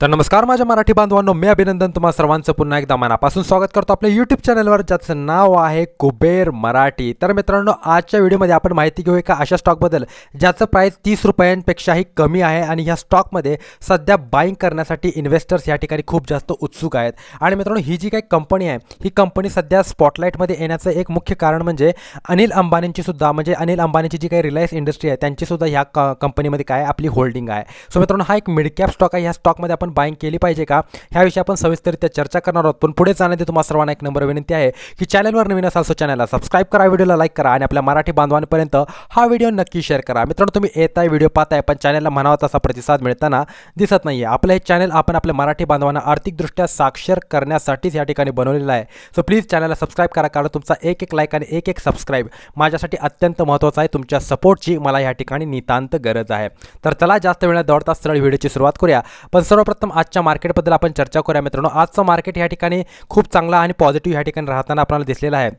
तर नमस्कार माझ्या मराठी बांधवांनो मी अभिनंदन तुम्हा सर्वांचं. पुन्हा एकदा मनापासून स्वागत करतो आपल्या यूट्यूब चॅनलवर ज्याचं नाव आहे कुबेर मराठी. तर मित्रांनो आजच्या व्हिडिओमध्ये आपण माहिती घेऊ एका अशा स्टॉकबद्दल ज्याचं प्राईस तीस रुपयांपेक्षाही कमी आहे आणि ह्या स्टॉकमध्ये सध्या बाईंग करण्यासाठी इन्व्हेस्टर्स या ठिकाणी खूप जास्त उत्सुक आहेत. आणि मित्रांनो ही जी काही कंपनी आहे ही कंपनी सध्या स्पॉटलाईटमध्ये येण्याचं एक मुख्य कारण म्हणजे अनिल अंबानींची सुद्धा म्हणजे अनिल अंबानीची जी काही रिलायन्स इंडस्ट्री आहे त्यांची सुद्धा ह्या क कंपनीमध्ये काय आपली होल्डिंग आहे. सो मित्रांनो हा एक मिडकॅप स्टॉक आहे. ह्या स्टॉकमध्ये आपण बाईंग केली पाहिजे का? ह्याविषयी आपण सविस्तररित्या चर्चा करणार आहोत. पण पुढे जाण्याची तुम्हाला सर्वांना एक नंबर विनंती आहे की चॅनलवर नवीन असाल सो चॅनलला सबस्क्राईब करा व्हिडिओला लाईक करा आणि आपल्या मराठी बांधवांपर्यंत हा व्हिडिओ नक्की शेअर करा. मित्रांनो तुम्ही येत आहे व्हिडिओ पाहताय पण चॅनलला म्हणावा तसा प्रतिसाद मिळताना दिसत नाही आहे आपलं हे चॅनल आपण आपल्या मराठी बांधवांना आर्थिकदृष्ट्या साक्षर करण्यासाठीच या ठिकाणी बनवलेलं आहे. सो प्लीज चॅनलला सबस्क्राईब करा कारण तुमचा एक एक लाईक आणि एक एक सबस्क्राईब माझ्यासाठी अत्यंत महत्त्वाचं आहे. तुमच्या सपोर्टची मला या ठिकाणी नितांत गरज आहे. तर चला जास्त वेळा दौडता सरळ व्हिडिओची सुरुवात करूया. पण सर्वप्रथम आजच्या मार्केटबद्दल आपण चर्चा करूया मित्रांनो. आजचं मार्केट या ठिकाणी खूप चांगला आणि पॉझिटिव्ह या ठिकाणी राहताना आपल्याला दिसलेला आहे.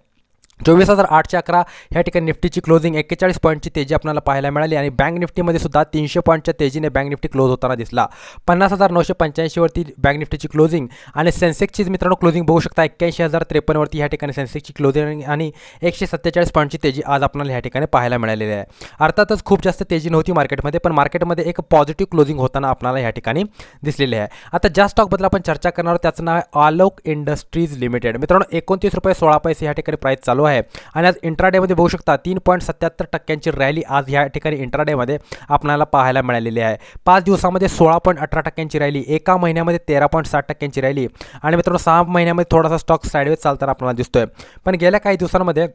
चोवीस हजार आठशे अकरा ह्या ठिकाणी निफ्टीची क्लोजिंग एक्केचाळीस पॉईंटची तेजी आपल्याला पाहायला मिळाली आणि बँक निफ्टीमध्ये सुद्धा तीनशे पॉईंटच्या तेजीने बँक निफ्टी क्लोज होताना दिसला. पन्नास हजार नऊशे पंच्याऐंशीवरती बँक निफ्टीची क्लोजिंग आणि सेन्सेक्सची मित्रांनो क्लोजिंग बघू शकता एक्क्याऐंशी हजार त्रेपन्नवरती ह्या ठिकाणी सेन्सेक्सची क्लोजिंग आणि एकशे सत्तेचाळीस पॉईंटची तेजी आज आपल्याला ह्या ठिकाणी पाहायला मिळालेली आहे. अर्थातच खूप जास्त तेजी नव्हती मार्केटमध्ये पण मार्केटमध्ये एक पॉझिटिव्ह क्लोजिंग होताना आपल्याला ह्या ठिकाणी दिसलेली आहे. आता ज्या स्टॉकबद्दल आपण चर्चा करणार आहोत त्याचं नाव आहे आलोक इंडस्ट्रीज लिमिटेड. मित्रांनो एकोणतीस रुपये सोळा पैसे ह्या ठिकाणी प्राईस चालू आहे. आहे. आणि आज इंट्राडेमध्ये बघू शकता तीन पॉईंट सत्याहत्तर टक्क्यांची रॅली आज ह्या ठिकाणी इंट्राडेमध्ये आपल्याला पाहायला मिळालेली आहे. पाच दिवसामध्ये सोळा पॉईंट अठरा टक्क्यांची रॅली एका महिन्यामध्ये तेरा पॉईंट साठ टक्क्यांची रॅली आणि मित्रांनो सहा महिन्यामध्ये थोडासा स्टॉक साईडवेज चालताना आपल्याला दिसतोय. पण गेल्या काही दिवसांमध्ये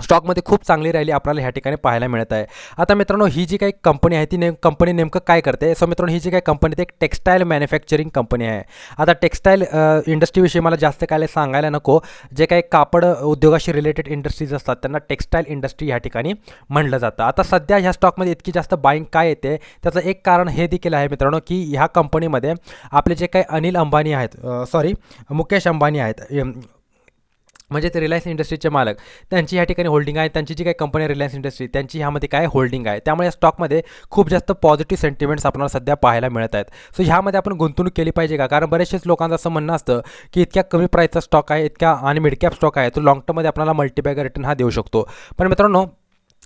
स्टॉकमध्ये खूप चांगली रॅली आपल्याला ह्या ठिकाणी पाहायला मिळत आहे. आता मित्रांनो ही जी काही कंपनी आहे ती नेम कंपनी नेमकं काय करते? सो मित्रांनो ही जी काही कंपनी ती एक टेक्स्टाईल मॅन्युफॅक्चरिंग कंपनी आहे. आता टेक्स्टाईल इंडस्ट्रीविषयी मला जास्त काय सांगायला नको. जे काही कापड उद्योगाशी रिलेटेड इंडस्ट्रीज असतात त्यांना टेक्स्टाईल इंडस्ट्री ह्या ठिकाणी म्हणलं जातं. आता सध्या ह्या स्टॉकमध्ये इतकी जास्त बाईंग काय येते? त्याचं एक कारण हे देखील आहे मित्रांनो की ह्या कंपनीमध्ये आपले जे काही अनिल अंबानी आहेत सॉरी मुकेश अंबानी आहेत म्हणजे ते रिलायन्स इंडस्ट्रीचे मालक. त्यांची ह्या ठिकाणी होल्डिंग आहे. त्यांची जी काही कंपनी आहे रिलायन्स इंडस्ट्री त्यांची ह्यामध्ये काय होल्डिंग आहे? त्यामुळे या स्टॉकमध्ये खूप जास्त पॉझिटिव्ह सेंटिमेंट्स आपल्याला सध्या पाहायला मिळत आहेत. सो ह्यामध्ये आपण गुंतवणूक केली पाहिजे का? कारण बरेचसेच लोकांचं असं म्हणणं असतं की इतक्या कमी प्राईसचा स्टॉक आहे इतक्या आणि मिडकॅप स्टॉक आहे तो लॉंग टर्ममध्ये आपल्याला मल्टीबॅगर रिटर्न हा देऊ शकतो. पण मित्रांनो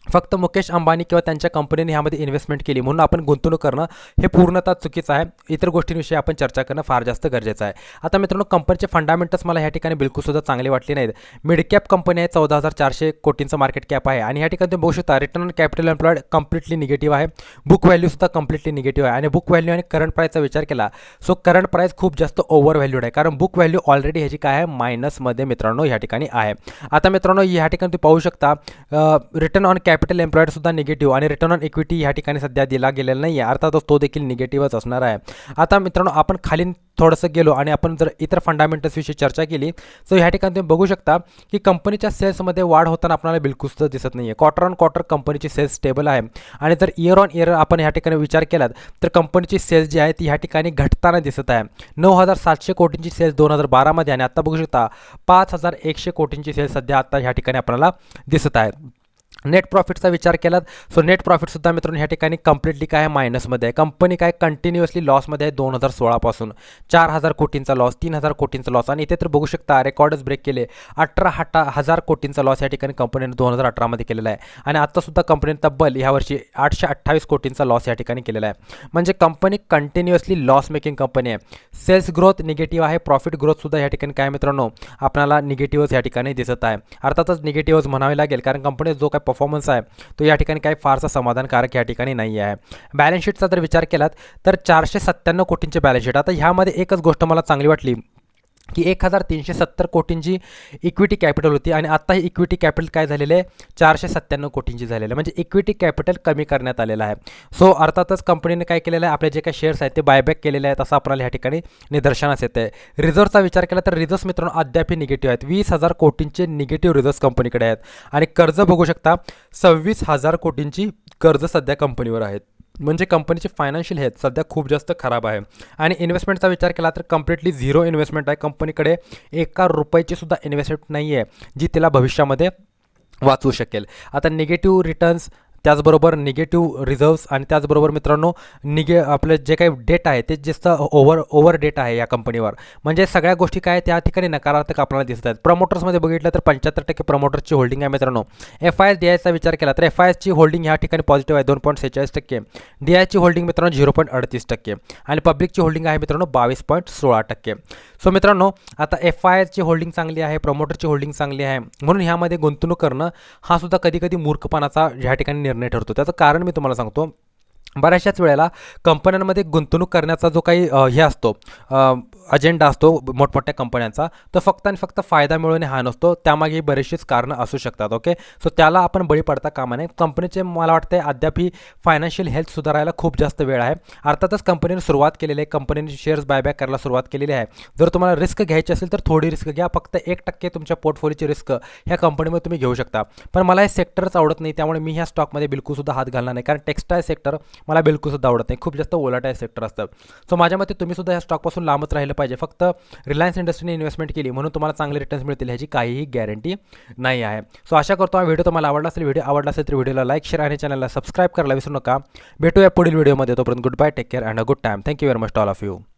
फक्त मुकेश अंबानी किंवा त्यांच्या कंपनीने ह्यामध्ये इन्व्हेस्टमेंट केली. म्हणून आपण गुंतवणूक करणं हे पूर्णतः चुकीचं आहे. इतर गोष्टींविषयी आपण चर्चा करणं फार जास्त गरजेचं आहे. आता मित्रांनो कंपनीचे फंडामेंटल्स मला ह्या ठिकाणी बिलकुलसुद्धा चांगले वाटले नाहीत. मिड कॅप कंपनी आहे चौदा हजार चारशे कोटींचं मार्केट कॅप आहे. आणि ह्या ठिकाणी तुम्ही बघू शकता return on capital employed completely negative आहे. बुक व्हॅल्यूसुद्धा कंप्लीटली निगेटिव्ह आहे. आणि बुक व्हॅल्यू आणि करंट प्राईसचा विचार केला सो करंट प्राईस खूप जास्त ओव्हर व्हॅल्यूड आहे. कारण बुक व्हॅल्यू ऑलरेडी ह्याची काय आहे? मायनसमध्ये मित्रांनो ह्या ठिकाणी आहे. आता मित्रांनो ह्या ठिकाणी तुम्ही पाहू शकता रिटर्न ऑन कॅपिटल एम्प्लॉईड सुद्धा निगेटिव्ह आणि रिटर्न ऑन इक्विटी ह्या ठिकाणी सध्या दिला गेलेला नाही आहे अर्थातच तो देखील निगेटिव्हच असणार आहे. आता मित्रांनो आपण खाली थोडंसं गेलो आणि आपण जर इतर फंडामेंटल्सविषयी चर्चा केली तर ह्या ठिकाणी तुम्ही बघू शकता की कंपनीच्या सेल्समध्ये वाढ होताना आपल्याला बिलकुल दिसत नाही आहे क्वार्टर ऑन क्वार्टर कंपनीची सेल्स स्टेबल आहे. आणि जर इयर ऑन इयर आपण ह्या ठिकाणी विचार केलात तर कंपनीची सेल्स जी आहे ती ह्या ठिकाणी घटताना दिसत आहे. नऊ हजार सातशे कोटींची सेल्स दोन हजार बारामध्ये आणि आत्ता बघू शकता पाच हजार एकशे कोटींची सेल्स सध्या आत्ता ह्या ठिकाणी आपल्याला दिसत आहेत नेट प्रॉफिटचा विचार केलात सो नेट प्रॉफिटसुद्धा मित्रांनो ह्या ठिकाणी कम्प्लिटली काय मायनसमध्ये आहे. कंपनी काय? कंटिन्युअसली लॉसमध्ये आहे दोन हजार सोळापासून चार हजार कोटींचा लॉस तीन हजार कोटींचा लॉस आणि इथे तर बघू शकता रेकॉर्डच ब्रेक केले. अठरा हटा हजार कोटींचा लॉस या ठिकाणी कंपनीने दोन हजार अठरामध्ये केलेला आहे. आणि आत्तासुद्धा कंपनीने तब्बल ह्या वर्षी आठशे अठ्ठावीस कोटींचा लॉस या ठिकाणी केलेला आहे. म्हणजे company continuously loss making company आहे. सेल्स ग्रोथ निगेटिव्ह आहे. प्रॉफिट ग्रोथसुद्धा या ठिकाणी काय मित्रांनो? आपल्याला निगेटिव्हच या ठिकाणी दिसत आहे. अर्थातच निगेटिव्हच म्हणावे लागेल कारण कंपनी जो काय परफॉर्मन्स आहे तो या ठिकाणी काही फारसा समाधानकारक या ठिकाणी नाही आहे. बॅलन्स शीटचा जर विचार केलात तर चारशे सत्त्याण्णव कोटींचे बॅलन्स शीट आता ह्यामध्ये एकच गोष्ट मला चांगली वाटली. की एक हजार तीनशे सत्तर कोटींची इक्विटी कॅपिटल होती आणि आत्ता ही इक्विटी कॅपिटल काय झालेलं आहे? चारशे सत्त्याण्णव कोटींची झालेलं आहे. म्हणजे इक्विटी कॅपिटल कमी करण्यात आलेलं आहे. सो अर्थातच कंपनीने काय केलेलं आहे? आपले जे काही शेअर्स आहेत ते बायबॅक केलेले आहेत असं आपल्याला ह्या ठिकाणी निदर्शनास येतं आहे रिझर्वचा विचार केला तर रिझर्व्स मित्रांनो अद्यापही निगेटिव्ह आहेत. वीस हजार कोटींचे निगेटिव्ह रिझर्व्स कंपनीकडे आहेत. आणि कर्ज बघू शकता सव्वीस हजार कोटींची कर्ज सध्या कंपनीवर आहेत. म्हणजे कंपनीची फायनान्शियल हेल्थ सध्या खूप जास्त खराब आहे. आणि इन्व्हेस्टमेंटचा विचार केला तर कम्प्लिटली झिरो इन्व्हेस्टमेंट आहे. कंपनीकडे एका रुपयाची सुद्धा इन्व्हेस्टमेंट नाही आहे जी तिला भविष्यामध्ये वाचवू शकेल. आता निगेटिव्ह रिटर्न्स त्याचबरोबर निगेटिव्ह रिझर्व्स आणि त्याचबरोबर मित्रांनो निगे आपलं जे काही डेट आहे ते जास्त ओव्हर ओव्हर डेट आहे या कंपनीवर म्हणजे सगळ्या गोष्टी काय त्या ठिकाणी नकारात्मक आपल्याला दिसत आहेत. प्रमोटर्समध्ये बघितलं तर पंच्याहत्तर टक्के प्रमोटर्सची होल्डिंग आहे मित्रांनो. एफ आय एस डी आयचा विचार केला तर एफ आय एसची होल्डिंग ह्या ठिकाणी पॉझिटिव्ह आहे दोन पॉईंट सेहेचाळीस टक्के. डी आयची होल्डिंग मित्रांनो झिरो पॉईंट अडतीस टक्के. आणि पब्लिकची होल्डिंग आहे मित्रांनो बावीस पॉईंट सोळा टक्के. सो मित्रांनो आता एफ आय एसची होल्डिंग चांगली आहे प्रमोटरची होल्डिंग चांगली आहे. म्हणून ह्यामध्ये गुंतवणूक करणं हा सुद्धा कधी कधी मूर्खपणाचा ह्या ठिकाणी निर्णय ठरतो. त्याचं कारण मी तुम्हाला सांगतो. बऱ्याचशाच वेळेला कंपन्यांमध्ये गुंतवणूक करण्याचा जो काही हे असतो अजेंडा असतो मोठमोठ्या कंपन्यांचा तर फक्त आणि फक्त फायदा मिळवणे हा नसतो. त्यामागे बरेचशीच कारणं असू शकतात ओके सो त्याला आपण बळी पडता कामा नये. कंपनीचे मला वाटते अद्याप ही फायनान्शियल हेल्थ सुधारायला खूप जास्त वेळ आहे. अर्थातच कंपनीने सुरुवात केलेली आहे. कंपनीने शेअर्स बायबॅक करायला सुरुवात केलेली आहे. जर तुम्हाला रिस्क घ्यायची असेल तर थोडी रिस्क घ्या. फक्त एक टक्के तुमच्या पोर्टफोलिओची रिस्क ह्या कंपनीमध्ये तुम्ही घेऊ शकता. पण मला हे सेक्टरच आवडत नाही त्यामुळे मी ह्या स्टॉकमध्ये बिलकुलसुद्धा हात घालणार नाही. कारण टेक्स्टाईल सेक्टर मला बिलकुलसुद्धा आवडत नाही. खूप जास्त ओलाटाय सेक्टर असतं. सो माझ्या मते तुम्ही सुद्धा या स्टॉकपासून लांबच राहिलं पाहिजे. फक्त रिलायन्स इंडस्ट्रीने इन्व्हेस्टमेंट केली म्हणून तुम्हाला चांगले रिटर्न्स मिळतील ह्याची काहीही गॅरंटी नाही आहे. सो आशा करतो हा व्हिडिओ तुम्हाला आवडला असेल. व्हिडिओ आवडला असेल तर व्हिडिओला लाईक शेअर आणि चॅनलला सबस्क्राईब करायला विसरू नका. भेटूया पुढील व्हिडिओमध्ये तोपर्यंत good bye take care and a good time thank you very much all of you